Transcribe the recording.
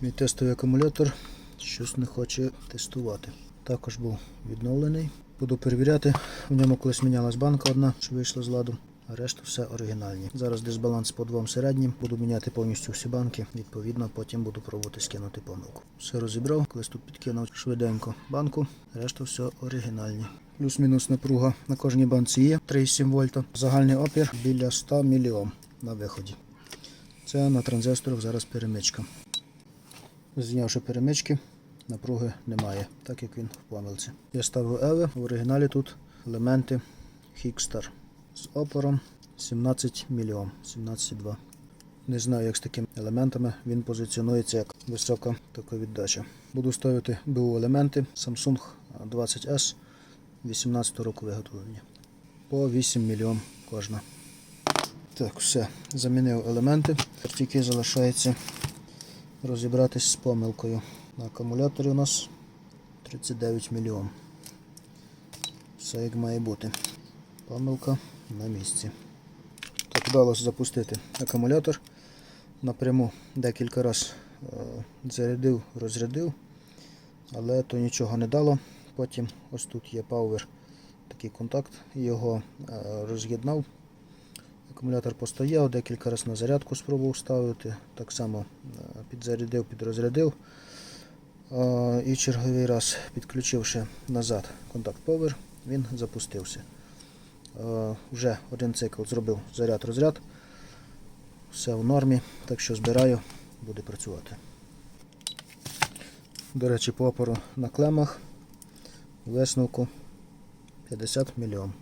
Мій тестовий акумулятор щось не хоче тестувати. Також був відновлений. Буду перевіряти. В ньому колись мінялась банка одна, що вийшла з ладу. А решта все оригінальні. Зараз дисбаланс по двом середнім. Буду міняти повністю всі банки. Відповідно, потім буду пробувати скинути помилку. Все розібрав, колись тут підкинув швиденько банку. Решта все оригінальні. Плюс-мінус напруга на кожній банці є 3,7 вольта. Загальний опір біля 100 мільйом на виході. Це на транзисторах зараз перемичка. Знявши перемички, напруги немає, так як він в помилці. Я ставив EVE, в оригіналі тут елементи Hickstar з опором 17 мільйом, 17,2. Не знаю, як з такими елементами він позиціонується як висока токовіддача. Буду ставити БУ елементи Samsung 20S 18 року виготовлення. По 8 мільйон кожна. Так, все. Замінив елементи. Тільки залишається розібратись з помилкою. На акумуляторі у нас 39 мільйон. Все як має бути. Помилка на місці. Так, вдалося запустити акумулятор. Напряму декілька разів зарядив, розрядив, але то нічого не дало. Потім ось тут є Power, такий контакт, його е, роз'єднав. Акумулятор постояв, декілька разів на зарядку спробував ставити, так само е, підзарядив, підрозрядив. Е, І черговий раз, підключивши назад контакт Power, він запустився. Е, Вже один цикл зробив заряд-розряд. Все в нормі, так що збираю, буде працювати. До речі, по опору на клемах висновку 50 мільйон.